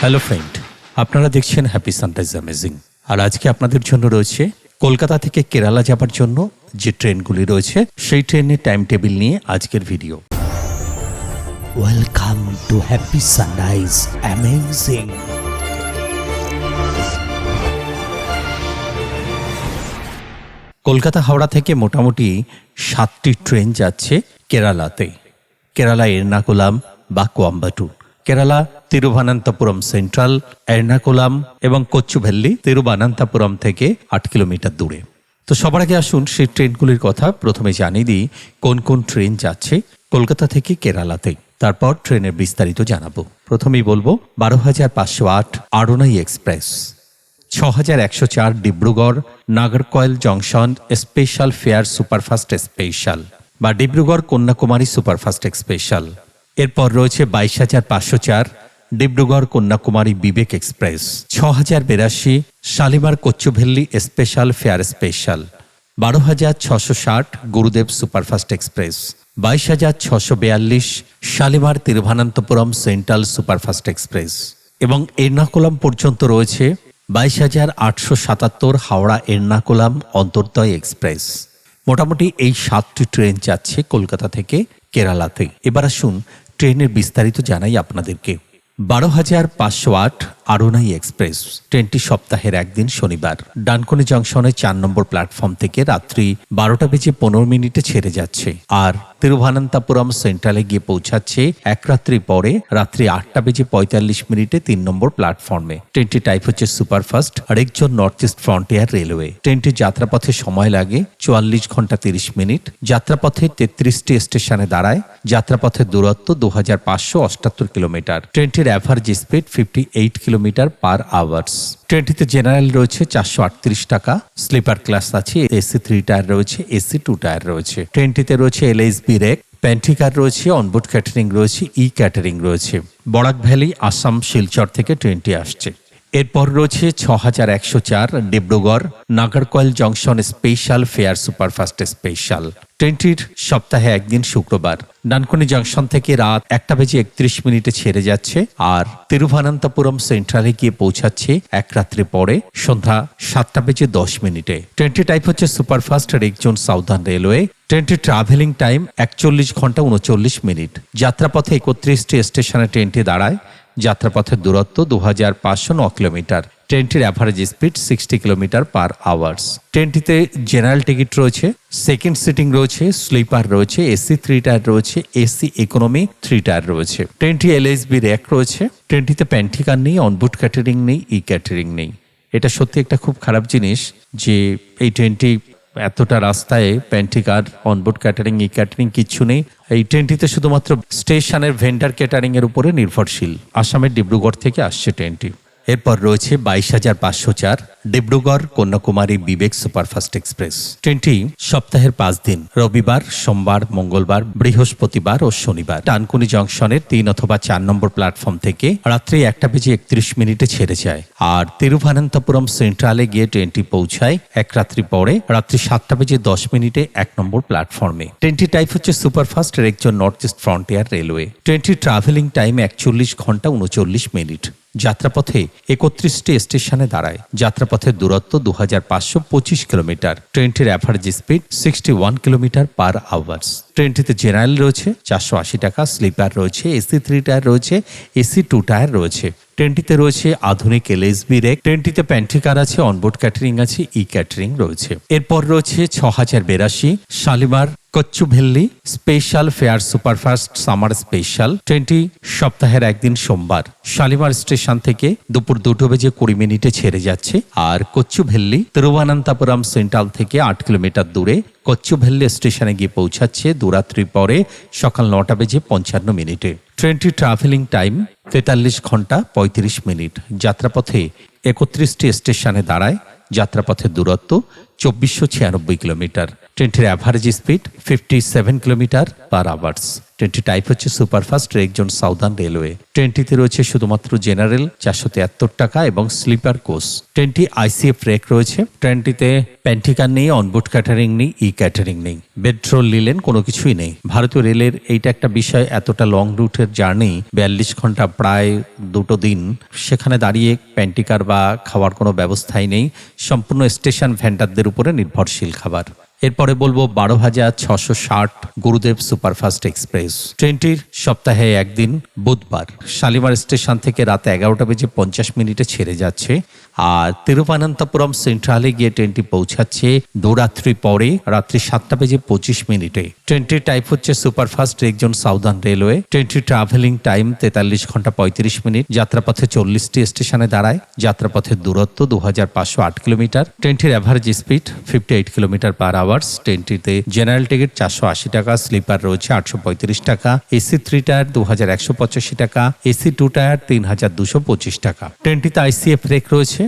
Hello friend আপনারা দেখছেন happy sunrise amazing আর আজকে আপনাদের জন্য রয়েছে কলকাতা থেকে কেরালা যাবার জন্য যে ট্রেনগুলি রয়েছে সেই ট্রেনের টাইম টেবিল নিয়ে আজকের video welcome to happy sunrise amazing Kolkata Howrah থেকে মোটামুটি সাতটি ট্রেন যাচ্ছে কেরালাতে। কেরালা এর্নাকুলাম বা কোয়াম্বাটুর কেরালা তিরুভানান্তপুরম সেন্ট্রাল, এর্নাকুলাম এবং কোচ্চুভেল্লি তিরুবানান্তপুরম থেকে আট কিলোমিটার দূরে। তো সবার আগে আসুন সেই ট্রেনগুলির কথা প্রথমে জানিয়ে দিই, কোন কোন ট্রেন যাচ্ছে কলকাতা থেকে কেরালাতে। তারপর ট্রেনের বিস্তারিত জানাব। প্রথমেই বলব বারো হাজার পাঁচশো আট আরোনাই এক্সপ্রেস ছ হাজার একশো চার Dibrugarh Nagercoil junction special fare superfast special বা ডিব্রুগড় কন্যাকুমারী সুপারফাস্ট স্পেশাল। এরপর রয়েছে বাইশ হাজার পাঁচশো চার ডিব্রুগড় কন্যাকুমারী বিবেক এক্সপ্রেস ছ হাজার বিরাশি Shalimar Kochuveli special fare special বারো হাজার ছশো ষাট গুরুদেব সুপারফাস্ট এক্সপ্রেস, বাইশ হাজার ছশো বিয়াল্লিশ Shalimar Thiruvananthapuram central superfast express এবং এর্নাকুলাম পর্যন্ত রয়েছে বাইশ হাজার আটশো সাতাত্তর হাওড়া এর্নাকুলাম অন্তর্দয় এক্সপ্রেস। মোটামুটি এই সাতটি ট্রেন যাচ্ছে কলকাতা থেকে কেরালাতে। এবার আসুন ট্রেনের বিস্তারিত জানাই আপনাদেরকে। বারো হাজার পাঁচশো আট আরোনাই এক্সপ্রেস, ট্রেনটি সপ্তাহের একদিন শনিবার। ডানকুনি জংশনের চার নম্বর প্ল্যাটফর্ম থেকে রাত্রি বারোটা বেজে পনেরো মিনিটে ছেড়ে যাচ্ছে। আর তিরুভানন্তপুরম সেন্ট্রালে গিয়ে পৌঁছাচ্ছে এক রাত্রি পরে রাত্রি আটটা বেজে পঁয়তাল্লিশ মিনিটে তিন নম্বর প্ল্যাটফর্মে। ট্রেনটি টাইপ হচ্ছে সুপারফাস্ট আরেকজন নর্থ ইস্ট ফ্রন্টিয়ার রেলওয়ে। ট্রেনটি যাত্রাপথে সময় লাগে চুয়াল্লিশ ঘণ্টা তিরিশ মিনিট। যাত্রাপথে তেত্রিশটি স্টেশনে দাঁড়ায়। যাত্রাপথের দূরত্ব দু হাজার পাঁচশো অষ্টাত্তর কিলোমিটার। ট্রেনটির average speed fifty eight kilometre per hours. ট্রেনটিতে general রয়েছে চারশো আটত্রিশ টাকা, স্লিপার ক্লাস আছে, এসি থ্রি টায়ার রয়েছে, এসি টু টায়ার রয়েছে। ট্রেনটিতে রয়েছে এলএসবি রেক প্যান্টিকার রয়েছে অনবোর্ড ক্যাটারিং রয়েছে ই ক্যাটারিং রয়েছে। বরাক ভ্যালি, আসাম, শিলচর থেকে ট্রেনটি আসছে। এরপর রয়েছে ছ হাজার একশো চার, Dibrugarh Nagercoil junction special fare superfast special. ট্রেনটির সপ্তাহে একদিন শুক্রবার। ডানকুনি জংশন থেকে রাত একটা বেজে একত্রিশ মিনিটে ছেড়ে যাচ্ছে আর তিরুভানন্তপুরম সেন্ট্রালে গিয়ে পৌঁছাচ্ছে এক রাত্রি পরে সন্ধ্যা সাতটা বেজে দশ মিনিটে। ট্রেনটি টাইপ হচ্ছে superfast rake zone southern railway. ট্রেনটির ট্রাভেলিং টাইম একচল্লিশ ঘণ্টা উনচল্লিশ মিনিট। যাত্রাপথে একত্রিশটি স্টেশনে ট্রেনটি দাঁড়ায়। যাত্রাপথের দূরত্ব দু হাজার পাঁচশো ন কিলোমিটার। ট্রেনটির average speed sixty kilometre per hours ট্রেনটিতে general ticket রয়েছে সেকেন্ড সিটিং রয়েছে স্লিপার রয়েছে এসি থ্রি টায়ার রয়েছে এসি ইকোনমি থ্রি টায়ার রয়েছে। ট্রেনটি এলএসবি র্যাক রয়েছে, ট্রেনটিতে প্যান্টিকার নেই অনবুট ক্যাটারিং নেই ই ক্যাটারিং নেই। এটা সত্যি একটা খুব খারাপ জিনিস যে এই ট্রেনটি এতটা রাস্তায় pantry car onboard catering E catering কিচ্ছু নেই। এই ট্রেনটিতে শুধুমাত্র স্টেশনের ভেন্ডার ক্যাটারিং এর উপরে নির্ভরশীল। আসামের ডিব্রুগড় থেকে আসছে ট্রেনটি। এরপর রয়েছে বাইশ হাজার পাঁচশো চার ডিব্রুগড় কন্যাকুমারী বিবেক সুপারফাস্ট এক্সপ্রেস। ট্রেনটি সপ্তাহের পাঁচ দিন, রবিবার, সোমবার, মঙ্গলবার, বৃহস্পতিবার ও শনিবার। টানকুনি জংশনের তিন অথবা চার নম্বর প্ল্যাটফর্ম থেকে রাত্রি একটা বেজে একত্রিশ মিনিটে ছেড়ে যায়। আর তিরুভানন্তপুরম সেন্ট্রালে গিয়ে ট্রেনটি পৌঁছায় এক রাত্রি পরে রাত্রি সাতটা বেজে দশ মিনিটে এক নম্বর প্ল্যাটফর্মে। ট্রেনটি টাইপ হচ্ছে সুপারফাস্ট এর একজন নর্থ ইস্ট ফ্রন্টিয়ার রেলওয়ে। ট্রেনটির ট্রাভেলিং টাইম একচল্লিশ ঘণ্টা উনচল্লিশ মিনিট। যাত্রাপথে একত্রিশটি স্টেশনে দাঁড়ায়। যাত্রাপথের দূরত্ব দু হাজার পাঁচশো পঁচিশ কিলোমিটার। ট্রেনটির average speed sixty kilometre per hours ট্রেনটিতে general রয়েছে, চারশো আশি টাকা, স্লিপার রয়েছে, এসি থ্রি টায়ার রয়েছে, এসি টু টায়ার রয়েছে। ট্রেনটিতে রয়েছে আধুনিক এলএসবি রেক ট্রেনটিতে প্যান্ট্রিকার আছে অনবোর্ড ক্যাটারিং আছে ই ক্যাটারিং রয়েছে। এরপর রয়েছে ছ হাজার বেরাশি, Shalimar Kochuveli special fare superfast summer special ট্রেনটি সপ্তাহের একদিন সোমবার। শালিমার স্টেশন থেকে দুপুর দুটো বেজে কুড়ি মিনিটে ছেড়ে যাচ্ছে, আর কচ্চুভেল্লি তিরুবনন্তপুরম সেন্ট্রাল থেকে আট কিলোমিটার দূরে কচ্চুভেল্লি স্টেশনে গিয়ে পৌঁছাচ্ছে দুরাত্রি পরে সকাল নটা বেজে পঞ্চান্ন মিনিটে। ট্রেনটি ট্রাভেলিং টাইম তেতাল্লিশ ঘণ্টা পঁয়ত্রিশ মিনিট। যাত্রাপথে একত্রিশটি স্টেশনে দাঁড়ায়, যাত্রাপথের দূরত্ব চব্বিশশো ছিয়ানব্বই কিলোমিটার। ট্রেনটির average speed fifty seven kilometre per hours ট্রেনটি টাইপ হচ্ছে সুপারফাস্ট রেকজন সাউদার্ন রেলওয়ে ট্রেনটিতে রয়েছে শুধুমাত্র জেনারেল চারশো তিয়াত্তর টাকা এবং স্লিপার কোচ ট্রেনটি আইসিএফ রেক রয়েছে ট্রেনটিতে প্যান্টিকার নেই অনবোর্ড ক্যাটারিং নেই ই ক্যাটারিং নেই। বেড্রোল নিলেন কোনো কিছুই নেই। ভারতীয় রেলের এইটা একটা বিষয়, এতটা লং রুটের জার্নি বিয়াল্লিশ ঘণ্টা প্রায় দুটো দিন, সেখানে দাঁড়িয়ে প্যান্টিকার বা খাওয়ার কোনো ব্যবস্থাই নেই। সম্পূর্ণ স্টেশন ভ্যান্ডারদের উপরে নির্ভরশীল খাবার। এরপরে বলব বারো হাজার ছশো ষাট গুরুদেব সুপারফাস্ট এক্সপ্রেস। ট্রেনটির সপ্তাহে একদিন, বুধবার। শালিমার স্টেশন থেকে রাত এগারোটা বেজে পঞ্চাশ মিনিটে ছেড়ে যাচ্ছে। আর তিরুবনন্তপুরম সেন্ট্রালে গিয়ে ট্রেনটি পৌঁছাচ্ছে দুরাত্রি পরে, রাত্রি সাতটা বেজে পঁচিশ মিনিটে। ট্রেনটির টাইপ হচ্ছে superfast rake zone southern railway ট্রেনটির ট্রাভেলিং টাইম তেতাল্লিশ ঘণ্টা পঁয়ত্রিশ মিনিট। যাত্রাপথে চল্লিশটি স্টেশনে দাঁড়ায়। যাত্রাপথের দূরত্ব দু হাজার পাঁচশো আট কিলোমিটার। ট্রেনটির average speed fifty eight kilometre per hours ট্রেনটিতে general ticket চারশো আশি টাকা স্লিপার রয়েছে আটশো পঁয়ত্রিশ টাকা। এসি থ্রি টায়ার দু হাজার একশো পঁচাশি টাকা। এসি টু টায়ার তিন হাজার দুশো পঁচিশ টাকা। ট্রেনটিতে আইসিএফ রেক রয়েছে।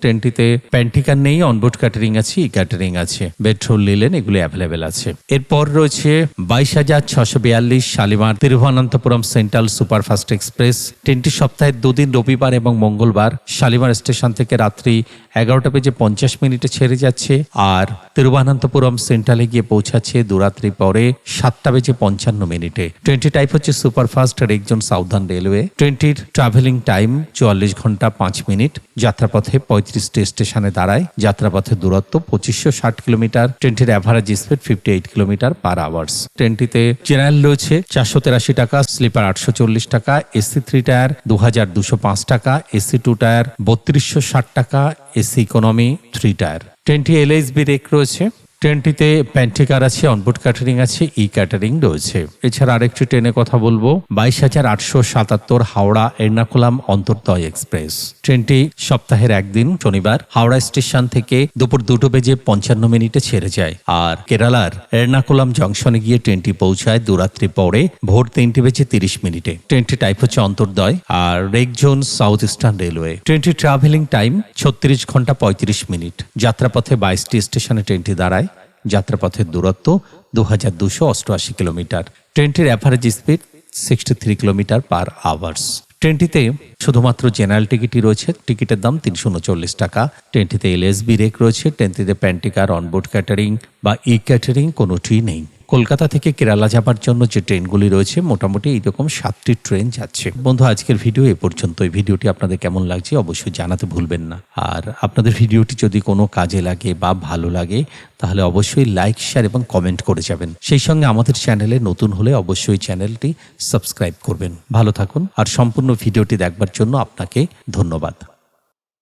ট্রেনটিতে প্যান্টিকার নেই অনবোর্ড ক্যাটারিং আছে ই ক্যাটারিং আছে। বেডরোল নিলেন এগুলো অ্যাভেলেবেল আছে। এরপর রয়েছে বাইশ হাজার ছশো বিয়াল্লিশ Shalimar Thiruvananthapuram central superfast express. ট্রেনটি সপ্তাহের দুদিন, রবিবার এবং মঙ্গলবার। শালিমার স্টেশন থেকে রাত্রি এগারোটা বেজে পঞ্চাশ মিনিটে ছেড়ে যাচ্ছে আর তিরুবনন্তপুরম সেন্ট্রালে গিয়ে পৌঁছাচ্ছে দুরাত্রি পরে সাতটা বেজে পঞ্চান্ন মিনিটে। ট্রেনটি টাইপ হচ্ছে superfast rake zone southern railway. ট্রেনটির ট্রাভেলিং টাইম চুয়াল্লিশ ঘণ্টা পাঁচ মিনিট। যাত্রাপথে পঁয়ত্রিশটি স্টেশনে দাঁড়ায়। যাত্রাপথের দূরত্ব পঁচিশশো ষাট কিলোমিটার। ট্রেনটির average speed fifty eight kilometre per hours ট্রেনটিতে general রয়েছে চারশো তেরাশি টাকা স্লিপার আটশো চল্লিশ টাকা এসি থ্রি টায়ার দু হাজার দুশো পাঁচ টাকা এসি টু টায়ার বত্রিশশো ষাট টাকা এসি ইকোনমি থ্রি টায়ার ট্রেনটি এলএসবি রেক রয়েছে। ট্রেনটিতে প্যান্টিকার আছে অনবোর্ড ক্যাটারিং আছে ই ক্যাটারিং রয়েছে। এছাড়া আরেকটি ট্রেনে কথা বলব, বাইশ হাজার আটশো সাতাত্তর হাওড়া এর্নাকুলাম অন্তর্দয় এক্সপ্রেস। ট্রেনটি সপ্তাহের একদিন, শনিবার, হাওড়া স্টেশন থেকে দুপুর দুটো বেজে পঞ্চান্ন মিনিটে ছেড়ে যায়। আর কেরালার এর্নাকুলাম জংশনে গিয়ে ট্রেনটি পৌঁছায় দুরাত্রি পরে, ভোর তিনটে বেজে তিরিশ মিনিটে। ট্রেনটি টাইপ হচ্ছে অন্তর্দয় আর rake zone south eastern railway ট্রেনটি ট্রাভেলিং টাইম ছত্রিশ ঘণ্টা পঁয়ত্রিশ মিনিট। যাত্রাপথে বাইশটি স্টেশনে ট্রেনটি দাঁড়ায়। যাত্রাপথের দূরত্ব দু হাজার দুশো অষ্টআশি কিলোমিটার। ট্রেনটির average speed sixty three kilometre per hours ট্রেনটিতে শুধুমাত্র জেনারেল টিকিটই রয়েছে টিকিটের দাম তিনশো উনচল্লিশ টাকা। ট্রেনটিতে এলএসবি রেক রয়েছে, ট্রেনটিতে প্যান্টিকার অনবোর্ড ক্যাটারিং বা ই ক্যাটারিং কোনোটি নেই। কলকাতা থেকে কেরালা যাবার জন্য যে ট্রেনগুলি রয়েছে, মোটামুটি এইরকম সাতটি ট্রেন যাচ্ছে। বন্ধু, আজকের ভিডিও এ পর্যন্ত এই ভিডিওটি আপনাদের কেমন লাগছে অবশ্যই জানাতে ভুলবেন না। আর আপনাদের ভিডিওটি যদি কোনো কাজে লাগে বা ভালো লাগে, তাহলে অবশ্যই লাইক, শেয়ার এবং কমেন্ট করে যাবেন। সেই সঙ্গে আমাদের চ্যানেলে নতুন হলে অবশ্যই চ্যানেলটি সাবস্ক্রাইব করবেন। ভালো থাকুন। আর সম্পূর্ণ ভিডিওটি দেখবার জন্য আপনাকে ধন্যবাদ।